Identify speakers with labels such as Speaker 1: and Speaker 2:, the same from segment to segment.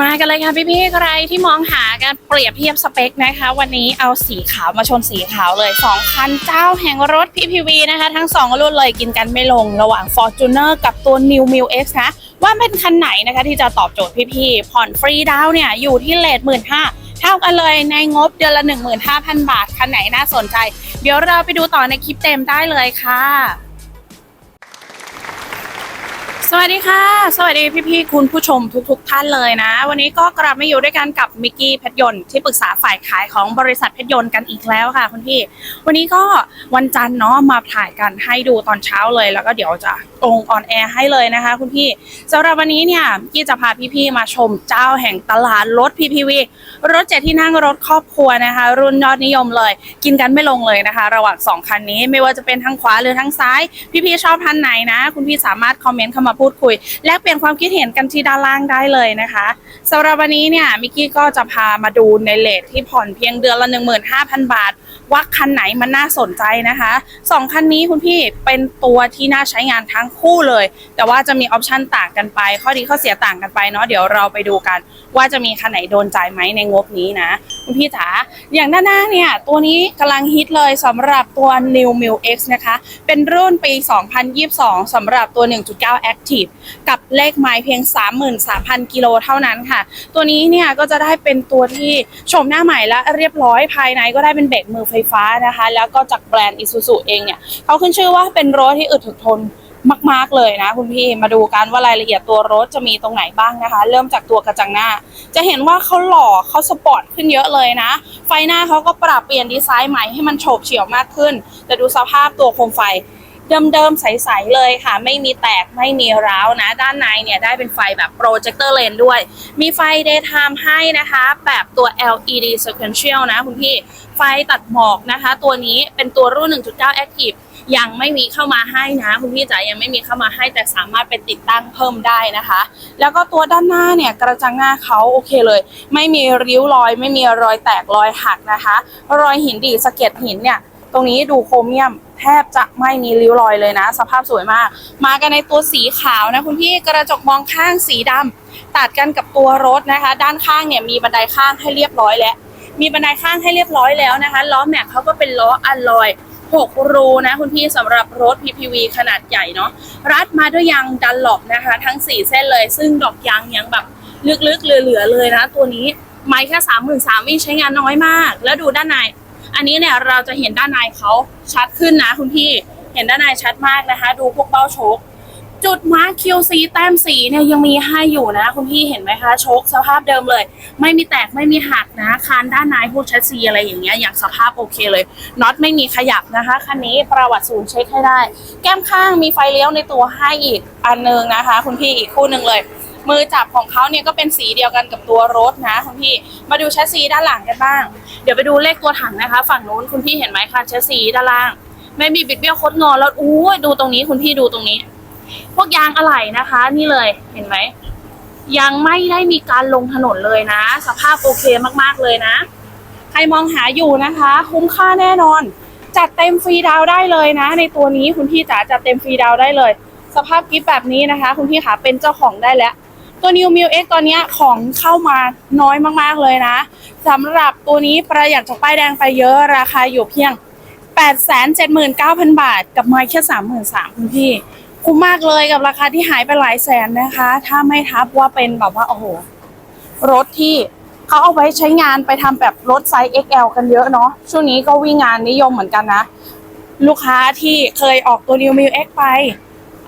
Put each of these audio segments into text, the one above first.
Speaker 1: มากันเลยค่ะพี่ๆใครที่มองหาการเปรียบเทียบสเปคนะคะ วันนี้เอาสีขาวมาชนสีขาวเลย2คันเจ้าแห่งรถ PPV นะคะ ทั้ง 2 รุ่นเลยกินกันไม่ลงระหว่าง Fortuner กับตัว New m i l X นะ ว่าเป็นคันไหนนะคะที่จะตอบโจทย์พี่ๆ ผ่อนฟรีดาวเนี่ย อยู่ที่เลทหมื่นห้าเท่ากันเลยในงบเดือนละ 15,000 บาท คันไหนน่าสนใจ เดี๋ยวเราไปดูต่อในคลิปเต็มได้เลยค่ะ สวัสดีค่ะ สวัสดีพี่ๆคุณผู้ชมทุก ๆ ท่านเลยนะ วันนี้ก็กลับมาอยู่ด้วยกันกับมิกกี้เพชรยนต์ที่ปรึกษาฝ่ายขายของบริษัทเพชรยนต์กันอีกแล้วค่ะคุณพี่ วันนี้ก็วันจันทร์เนาะมาถ่ายกันให้ดูตอนเช้าเลย แล้วก็เดี๋ยวจะลงออนแอร์ให้เลยนะคะ คุณพี่สำหรับวันนี้เนี่ยมิกกี้จะพาพี่ๆมาชมเจ้าแห่งตลาดรถ PPV รถเจ็ดที่นั่งรถครอบครัวนะคะ รุ่นยอดนิยมเลย กินกันไม่ลงเลยนะคะ ระหว่างสองคันนี้ไม่ว่าจะเป็นทางขวาหรือทางซ้าย พี่ๆชอบทันไหนนะ คุณพี่สามารถคอมเมนต์เข้ามาพูดคุย แลกเปลี่ยนความคิดเห็นกันที่ด้านล่างได้เลยนะคะสำหรับวันนี้เนี่ยมิกกี้ก็จะพามาดูในเลทที่ผ่อนเพียงเดือนละ 15,000 บาท ว่าคันไหนมันน่าสนใจนะคะสองคันนี้คุณพี่เป็นตัวที่น่าใช้งานทั้งคู่เลย แต่ว่าจะมีออปชันต่างกันไป ข้อดีข้อเสียต่างกันไปเนาะเดี๋ยวเราไปดูกัน ว่าจะมีคันไหนโดนใจไหมในงบนี้นะ คุณพี่จ๋าอย่างด้านหน้าเนี่ย ตัวนี้กำลังฮิตเลยสำหรับตัว New m i l X นะคะ เป็นรุ่นปี 2022สำหรับตัว 1.9 Active กับเลขไมล์เพียง 33,000 กิโลเท่านั้นค่ะ ตัวนี้เนี่ยก็จะได้เป็นตัวที่โฉมหน้าใหม่และเรียบร้อยภายในก็ได้เป็นเบรกมือไฟฟ้านะคะ แล้วก็จากแบรนด์ Isuzu เองเนี่ยเขาขึ้นชื่อว่าเป็นรถที่อึดถึกทน มาก ๆเลยนะ คุณพี่มาดูกันว่ารายละเอียดตัวรถจะมีตรงไหนบ้างนะคะ เริ่มจากตัวกระจังหน้า จะเห็นว่าเขาหล่อเขาสปอร์ตขึ้นเยอะเลยนะ ไฟหน้าเขาก็ปรับเปลี่ยนดีไซน์ใหม่ให้มันโฉบเฉี่ยวมากขึ้น แต่ดูสภาพตัวโคมไฟเดิมๆใสๆเลยค่ะ ไม่มีแตกไม่มีร้าวนะ ด้านในเนี่ยได้เป็นไฟแบบโปรเจคเตอร์เลนด้วย มีไฟ daytime ให้นะคะ แบบตัว LED sequential นะคุณพี่ ไฟตัดหมอกนะคะ ตัวนี้เป็นตัวรุ่น 1.9 active ยังไม่มีเข้ามาให้นะคุณพี่จ๋ายังไม่มีเข้ามาให้แต่สามารถเป็นติดตั้งเพิ่มได้นะคะ แล้วก็ตัวด้านหน้าเนี่ยกระจังหน้าเขาโอเคเลย ไม่มีริ้วรอย ไม่มีรอยแตกรอยหักนะคะ รอยหินดีสะเก็ดหินเนี่ยตรงนี้ดูโครเมียมแทบจะไม่มีริ้วรอยเลยนะ สภาพสวยมาก มากันในตัวสีขาวนะคุณพี่กระจกมองข้างสีดำตัดกันกับตัวรถนะคะ ด้านข้างเนี่ยมีบันไดข้างให้เรียบร้อยแล้วมีบันไดข้างให้เรียบร้อยแล้วนะคะล้อแม็กเขาก็เป็นล้ออัลลอย 6 รูนะคุณพี่สำหรับรถ PPV ขนาดใหญ่เนาะรัดมาด้วยยางดันหลบนะคะ ทั้ง 4 เส้นเลย ซึ่งดอกยางยังแบบลึกๆเหลือๆเลยนะ ตัวนี้ไม่แค่สามหมื่นสามวิ่งใช้งานน้อยมาก แล้วดูด้านใน อันนี้เนี่ยเราจะเห็นด้านในเขาชัดขึ้นนะคุณพี่เห็นด้านในชัดมากนะคะ ดูพวกเบ้าโชค จุดมาร์ค QC แต้มสีเนี่ยยังมีให้อยู่นะ คุณพี่เห็นไหมคะโชคสภาพเดิมเลย ไม่มีแตกไม่มีหักนะ คานด้านในพวกแชสซีอะไรอย่างเงี้ยอย่างสภาพโอเคเลยน็อตไม่มีขยับนะคะ คันนี้ประวัติศูนย์เช็คให้ได้ แก้มข้างมีไฟเลี้ยวในตัวให้อีกอันนึงนะคะ คุณพี่อีกคู่หนึ่งเลยมือจับของเขาเนี่ยก็เป็นสีเดียวกันกับตัวรถนะคุณพี่ มาดูแชสซีด้านหลังกันบ้าง เดี๋ยวไปดูเลขตัวถังนะคะ ฝั่งนู้นคุณพี่เห็นไหมคะแชสซีด้านล่าง ไม่มีบิดเบี้ยวคดงอแล้วอู้ดูตรงนี้คุณพี่ดูตรงนี้ พวกยางอะไหล่นะคะ นี่เลยเห็นไหมยังไม่ได้มีการลงถนนเลยนะ สภาพโอเคมากๆเลยนะ ใครมองหาอยู่นะคะ คุ้มค่าแน่นอน จัดเต็มฟรีดาวได้เลยนะ ในตัวนี้คุณพี่จ๋าจัดเต็มฟรีดาวได้เลย สภาพกิฟต์แบบนี้นะคะ คุณพี่ขาเป็นเจ้าของได้แล้ว ตัว New m i l X ตอนนี้ของเข้ามาน้อยมากๆเลยนะสำหรับตัวนี้ประหยัดจากป้ายแดงไปเยอะราคาอยู่เพียง 879,000 บาท กับไม้แค่ 33,000คุณพี่ คุ้มมากเลยกับราคาที่หายไปหลายแสนนะคะ ถ้าไม่ทับว่าเป็นแบบว่าโอ้โหรถที่เขาเอาไว้ใช้งานไปทำแบบรถไซส์ XL กันเยอะเนาะช่วงนี้ก็วิ่งงานนิยมเหมือนกันนะ ลูกค้าที่เคยออกตัว New m i l X ไป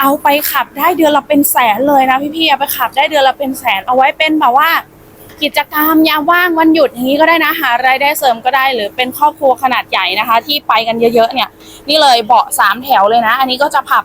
Speaker 1: เอาไปขับได้เดือนละเป็นแสนเลยนะพี่ๆเอาไปขับได้เดือนละเป็นแสนเอาไว้เป็นแบบว่า กิจกรรมยามว่างวันหยุดอย่างนี้ก็ได้นะหารายได้เสริมก็ได้หรือเป็นครอบครัวขนาดใหญ่นะคะ ที่ไปกันเยอะๆเนี่ย นี่เลยเบาะสามแถวเลยนะ อันนี้ก็จะพับ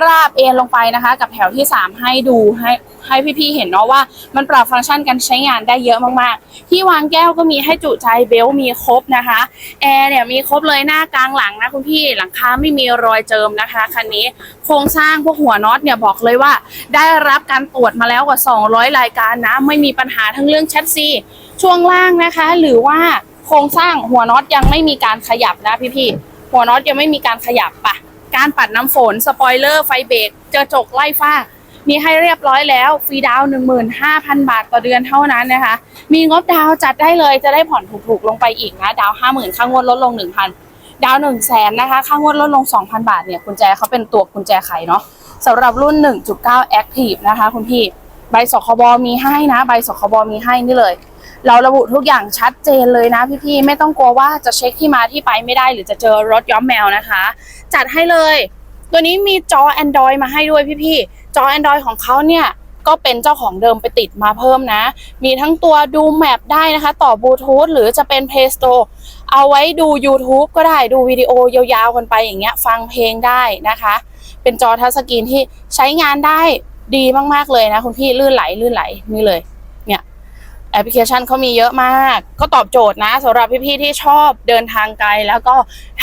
Speaker 1: ราบเอนลงไปนะคะ กับแถวที่ 3 ให้ดูให้ให้พี่ๆเห็นเนาะว่า มันปรับฟังก์ชันการใช้งานได้เยอะมากๆ ที่วางแก้วก็มีให้จุใจเบลมีครบนะคะแอร์เนี่ยมีครบเลยหน้ากลางหลังนะคุณพี่หลังคาไม่มีรอยเจิมนะคะคันนี้โครงสร้างพวกหัวน็อตเนี่ยบอกเลยว่า ได้รับการตรวจมาแล้วกว่า 200 รายการนะ ไม่มีปัญหาทั้งเรื่องแชสซีช่วงล่างนะคะ หรือว่าโครงสร้างหัวน็อตยังไม่มีการขยับนะพี่ๆหัวน็อตยังไม่มีการขยับปะ การปัดน้ำฝน สปอยเลอร์ ไฟเบรกเจอจกไล่ฟ้า มีให้เรียบร้อยแล้ว ฟรีดาวน์15,000 บาทต่อเดือนเท่านั้นนะคะ มีงบดาวจัดได้เลยจะได้ผ่อนถูกๆลงไปอีกนะ ดาวน์50,000ค่างวดลดลง 1,000 ดาวน์1 0 0 0 0แสนนะคะค่างวดลดลง 2,000 บาทเนี่ยกุญแจเขาเป็นตัวกุญแจไขเนาะสำหรับรุ่น 1.9 Active นะคะ คุณพี่ ใบสคบมีให้นะ ใบสคบมีให้นี่เลย เราระบุทุกอย่างชัดเจนเลยนะพี่ๆไม่ต้องกลัวว่าจะเช็คที่มาที่ไปไม่ได้ หรือจะเจอรถย้อมแมวนะคะ จัดให้เลย ตัวนี้มีจอ Android มาให้ด้วยพี่ๆจอ Android ของเขาเนี่ยก็เป็นเจ้าของเดิมไปติดมาเพิ่มนะ มีทั้งตัวดูแมปได้นะคะ ต่อบลูทูธหรือจะเป็น Play Store เอาไว้ดู YouTube ก็ได้ดูวิดีโอยาวๆกันไปอย่างเงี้ย ฟังเพลงได้นะคะ เป็นจอทัชสกรีนที่ใช้งานได้ดีมากๆเลยนะคุณพี่ลื่นไหลลื่นไหลนี่เลยเนี่ย แอปพลิเคชันเขามีเยอะมาก ก็ตอบโจทย์นะสำหรับพี่ๆที่ชอบเดินทางไกล แล้วก็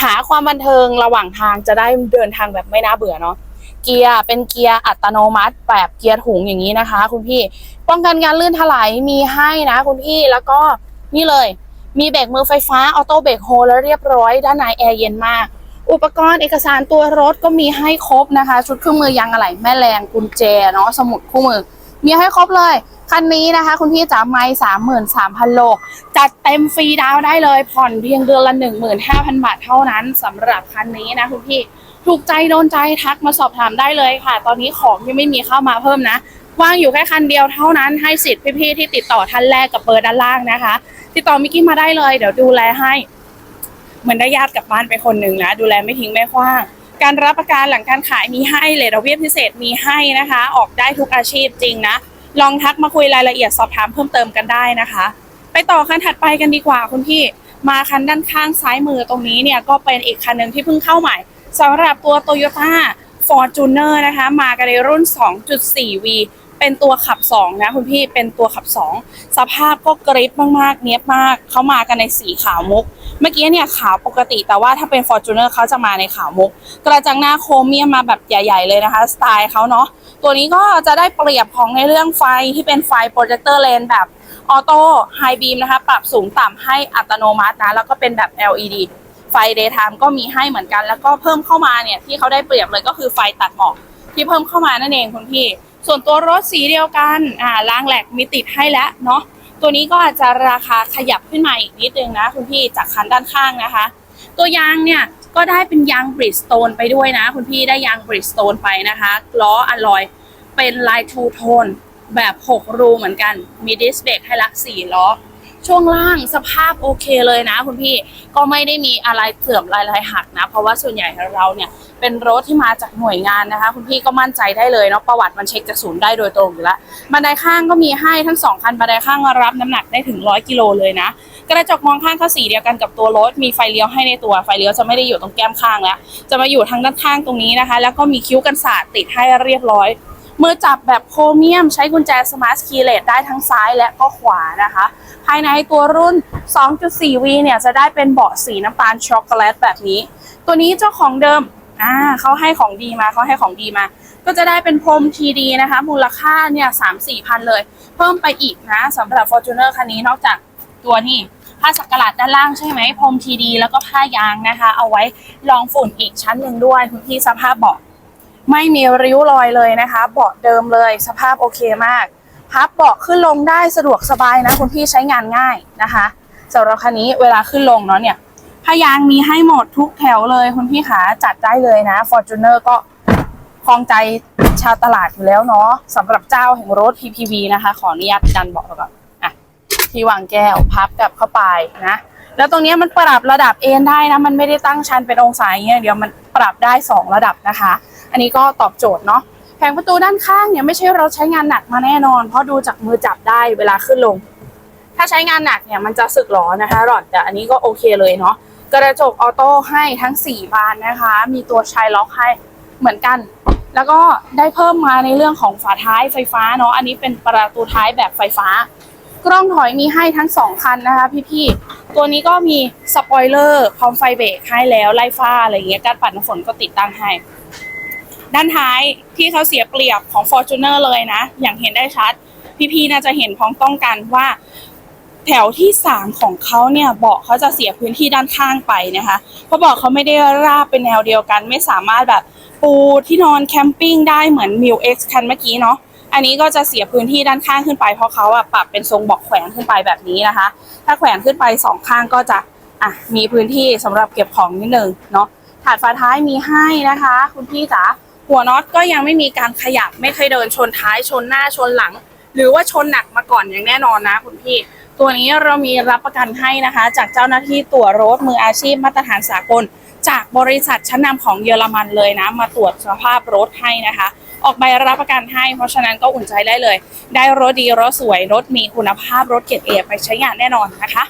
Speaker 1: หาความบันเทิงระหว่างทางจะได้เดินทางแบบไม่น่าเบื่อเนาะเกียร์เป็นเกียร์อัตโนมัติ แบบเกียร์ถุงอย่างนี้นะคะ คุณพี่ป้องกันการลื่นถลายมีให้นะ คุณพี่แล้วก็นี่เลย มีเบรกมือไฟฟ้าออโต้เบรกโฮแล้วเรียบร้อยด้านในแอร์เย็นมาก อุปกรณ์เอกสารตัวรถก็มีให้ครบนะคะ ชุดเครื่องมือยางอะไหล่แม่แรงกุญแจเนาะสมุดคู่มือ มีให้ครบเลย คันนี้นะคะ คุณพี่จ๋าไม่สามหมื่นสามพันโลจัดเต็มฟรีดาวได้เลย ผ่อนเพียงเดือนละหนึ่งหมื่นห้าพันบาทเท่านั้นสำหรับคันนี้นะคุณพี่ถูกใจโดนใจทักมาสอบถามได้เลยค่ะ ตอนนี้ของยังไม่มีเข้ามาเพิ่มนะว่างอยู่แค่คันเดียวเท่านั้นให้สิทธิ์พี่ๆที่ติดต่อท่านแรกกับเบอร์ด้านล่างนะคะ ติดต่อมิกกี้มาได้เลย เดี๋ยวดูแลให้เหมือนได้ญาติกลับบ้านไปคนหนึ่งนะดูแลไม่ทิ้งไม่ขว้างการรับประกันหลังการขายมีให้เลยดอกเบี้ยพิเศษมีให้นะคะ ออกได้ทุกอาชีพจริงนะ ลองทักมาคุยรายละเอียดสอบถามเพิ่มเติมกันได้นะคะ ไปต่อคันถัดไปกันดีกว่าคุณพี่มาคันด้านข้างซ้ายมือตรงนี้เนี่ยก็เป็นอีกคันหนึ่งที่เพิ่งเข้าใหม่สำหรับตัว Toyota Fortuner นะคะ มากันในรุ่น 2.4V เป็นตัวขับ2นะคุณพี่เป็นตัวขับ2สภาพก็กริบมากๆ เนี้ยบมากเขามากันในสีขาวมุก เมื่อกี้เนี่ยขาวปกติแต่ว่าถ้าเป็น Fortuner เขาจะมาในขาวมุก กระจังหน้าโครเมียมมาแบบใหญ่ ๆ เลยนะคะ สไตล์เขาเนาะตัวนี้ก็จะได้เปรียบของในเรื่องไฟที่เป็นไฟโปรเจคเตอร์เลนแบบออโต้ไฮบีมนะคะ ปรับสูงต่ำให้อัตโนมัตินะแล้วก็เป็นแบบ LED ไฟ daytime ก็มีให้เหมือนกัน แล้วก็เพิ่มเข้ามาเนี่ยที่เขาได้เปรียบเลยก็คือไฟตัดหมอกที่เพิ่มเข้ามานั่นเองคุณพี่ ส่วนตัวรถสีเดียวกันอ่ารางแหลกมีติดให้แล้วเนาะตัวนี้ก็อาจจะราคาขยับขึ้นมาอีกนิดนึงนะคุณพี่จากคันด้านข้างนะคะ ตัวยางเนี่ยก็ได้เป็นยางบริดสโตนไปด้วยนะ คุณพี่ได้ยางบริดสโตนไปนะคะล้ออะลอยเป็นลายทูโทนแบบ 6 รูเหมือนกัน มีดิสเบรกให้ละ4ล้อ ช่วงล่างสภาพโอเคเลยนะคุณพี่ก็ไม่ได้มีอะไรเสื่อมลายลายหักนะ เพราะว่าส่วนใหญ่เราเนี่ยเป็นรถที่มาจากหน่วยงานนะคะ คุณพี่ก็มั่นใจได้เลยเนาะประวัติมันเช็คจากศูนย์ได้โดยตรงอยู่แล้วบันไดข้างก็มีให้ทั้งสองคันบันไดข้างรับน้ำหนักได้ถึงร้อยกิโลเลยนะกระจกมองข้างก็สีเดียวกันกับตัวรถมีไฟเลี้ยวให้ในตัวไฟเลี้ยวจะไม่ได้อยู่ตรงแก้มข้างแล้ว จะมาอยู่ทางด้านข้างตรงนี้นะคะ แล้วก็มีคิ้วกันศาสตร์ติดให้เรียบร้อยมือจับแบบโครเมียมใช้กุญแจสมาร์ทคีย์เลสได้ทั้งซ้ายและก็ขวานะคะายในตัวรุ่น 2.4V เนี่ยจะได้เป็นเบาะสีน้ำตาลช็อกโกแลตแบบนี้ ตัวนี้เจ้าของเดิมอ่าเขาให้ของดีมาเขาให้ของดีมา ก็จะได้เป็นพรมทีดีนะคะ มูลค่าเนี่ยสามสี่พันเลย เพิ่มไปอีกนะสำหรับ Fortuner คันนี้นอกจากตัวนี่ผ้าสักกะหลาดด้านล่างใช่ไหมพรมทีดีแล้วก็ผ้ายางนะคะ เอาไว้รองฝุ่นอีกชั้นหนึ่งด้วยคุณพี่สภาพเบาะไม่มีริ้วรอยเลยนะคะ เบาะเดิมเลยสภาพโอเคมาก พับเบาะขึ้นลงได้สะดวกสบายนะคุณพี่ใช้งานง่ายนะคะสำหรับคันนี้เวลาขึ้นลงเนาะเนี่ยพยางมีให้หมดทุกแถวเลยคุณพี่ขาจัดได้เลยนะ Fortuner ก็คลองใจชาวตลาดอยู่แล้วเนาะสำหรับเจ้าแห่งรถ PPV นะคะ ขออนุญาตดันเบาะก่อนอะที่วางแก้วพับกลับเข้าไปนะ แล้วตรงนี้มันปรับระดับเอนได้นะ มันไม่ได้ตั้งชันเป็นองศาอย่างเงี้ยเดี๋ยวมันปรับได้สองระดับนะคะ อันนี้ก็ตอบโจทย์เนาะ แผงประตูด้านข้างเนี่ยไม่ใช่เราใช้งานหนักมาแน่นอน เพราะดูจากมือจับได้เวลาขึ้นลง ถ้าใช้งานหนักเนี่ยมันจะสึกหรอนะคะหลอดแต่อันนี้ก็โอเคเลยเนาะกระจกออโต้ให้ทั้ง 4 บานนะคะ มีตัวชายล็อกให้เหมือนกัน แล้วก็ได้เพิ่มมาในเรื่องของฝาท้ายไฟฟ้าเนาะอันนี้เป็นประตูท้ายแบบไฟฟ้า กล้องถอยมีให้ทั้ง 2 คันนะคะ พี่ๆตัวนี้ก็มีสปอยเลอร์พร้อมไฟเบรกให้แล้วไล่ฟ้าอะไรอย่างเงี้ยการปัดน้ำฝนก็ติดตั้งให้ ด้านท้ายที่เขาเสียเปรียบของ Fortuner เลยนะ อย่างเห็นได้ชัด พี่ๆน่าจะเห็นพ้องต้องกันว่า แถวที่ 3 ของเขาเนี่ยเบาะเขาจะเสียพื้นที่ด้านข้างไปนะคะเพราะเบาะเขาไม่ได้ราบเป็นแนวเดียวกัน ไม่สามารถแบบปูที่นอนแคมปิ้งได้เหมือน m ิ l X คันเมื่อกี้เนาะอันนี้ก็จะเสียพื้นที่ด้านข้างขึ้นไปเพราะเขาอะปรับเป็นทรงเบอกแขวนขึ้นไปแบบนี้นะคะ ถ้าแขวนขึ้นไปสองข้างก็จะอะมีพื้นที่สำหรับเก็บของนิดนึงเนาะถาดฝาท้ายมีให้นะคะ คุณพี่จ๋า หัวน็อตก็ยังไม่มีการขยับไม่เคยเดินชนท้ายชนหน้าชนหลัง หรือว่าชนหนักมาก่อนอย่างแน่นอนนะคุณพี่ ตัวนี้เรามีรับประกันให้นะคะ จากเจ้าหน้าที่ตัวรถมืออาชีพมาตรฐานสากล จากบริษัทชั้นนำของเยอรมันเลยนะ มาตรวจสภาพรถให้นะคะ ออกใบรับประกันให้ เพราะฉะนั้นก็อุ่นใจได้เลย ได้รถดีรถสวยรถมีคุณภาพรถเกรดเอไปใช้งานแน่นอนนะคะ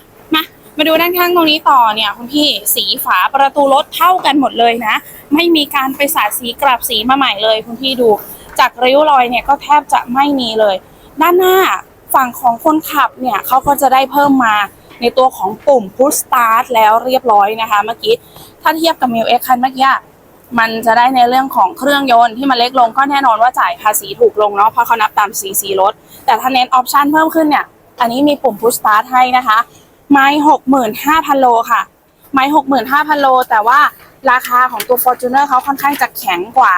Speaker 1: มาดูด้านข้างตรงนี้ต่อเนี่ยคุณพี่สีฝาประตูรถเท่ากันหมดเลยนะ ไม่มีการไปสาดสีกลับสีมาใหม่เลยคุณพี่ดู จากริ้วรอยเนี่ยก็แทบจะไม่มีเลย ด้านหน้าฝั่งของคนขับเนี่ยเขาก็จะได้เพิ่มมาในตัวของปุ่ม push start แล้วเรียบร้อยนะคะ เมื่อกี้ถ้าเทียบกับ m ิ l X คันเมื่อกี้มันจะได้ในเรื่องของเครื่องยนต์ที่มันเล็กลงก็แน่นอนว่าจ่ายภาษีถูกลงเนาะเพราะเขานับตามซีซีรถแต่ถ้าเน้นออปชันเพิ่มขึ้นเนี่ยอันนี้มีปุ่ม push start ให้นะคะ ไม้หกหมื่นห้าพันโลค่ะ ไม้หกหมื่นห้าพันโล แต่ว่าราคาของตัว Fortuner เขาค่อนข้างจะแข็งกว่า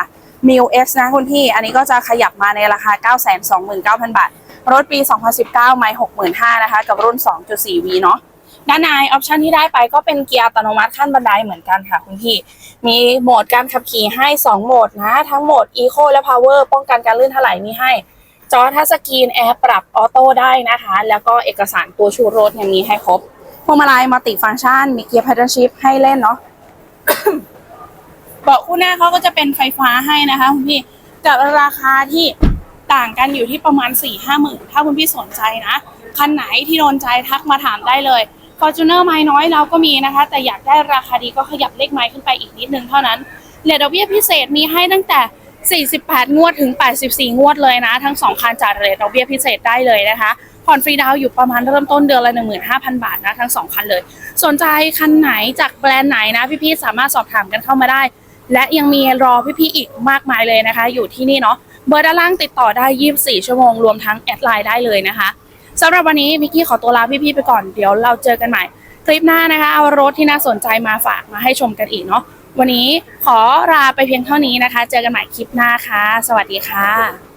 Speaker 1: m i l X นะคุณพี่ อันนี้ก็จะขยับมาในราคา 929,000 บาท รถปี 2019 ไม้65,000นะคะ กับรุ่น 2.4V เนาะด้านในออปชันที่ได้ไปก็เป็นเกียร์อัตโนมัติขั้นบันไดเหมือนกันค่ะคุณพี่ มีโหมดการขับขี่ให้ 2 โหมดนะ ทั้งโหมด Eco และ Power ป้องกันการลื่นถลายมีให้ จอทัชสกรีนแอร์ปรับออโต้ได้นะคะ แล้วก็เอกสารตัวชูรถเนี่ยมีให้ครบพวงมาลัยมัลติฟังก์ชันมีเกียร์ paddle shift ให้เล่นเนาะเบาะคู่หน้าเขาก็จะเป็นไฟฟ้าให้นะคะคุณพี่กับราคาที่ต่างกันอยู่ที่ประมาณ4ี่ห้าหมื่นถ้าคุณพี่สนใจนะ คันไหนที่โดนใจทักมาถามได้เลย Fortuner ไม้น้อยเราก็มีนะคะ แต่อยากได้ราคาดีก็ขยับเลขไม้ขึ้นไปอีกนิดนึงเท่านั้นเหลือดอกเบี้ยพิเศษมีให้ตั้งแต่ 48 งวดถึง 84 งวดเลยนะ ทั้ง 2 คันจ่ายเรทดอกเบี้ยพิเศษได้เลยนะคะผ่อนฟรีดาวอยู่ประมาณเริ่มต้นเดือนละ 15,000 บาทนะทั้ง 2 คันเลย สนใจคันไหนจากแบรนด์ไหนนะ พี่ๆ สามารถสอบถามกันเข้ามาได้ และยังมีรอพี่ๆ อีกมากมายเลยนะคะ อยู่ที่นี่เนาะเบอร์ด้านล่างติดต่อได้ 24 ชั่วโมง รวมทั้งแอดไลน์ได้เลยนะคะสำหรับวันนี้มิกกี้ขอตัวลาพี่ๆ ไปก่อนเดี๋ยวเราเจอกันใหม่ คลิปหน้านะคะเอารถที่น่าสนใจมาฝากมาให้ชมกันอีกเนาะ วันนี้ขอลาไปเพียงเท่านี้นะคะ เจอกันใหม่คลิปหน้าค่ะ สวัสดีค่ะ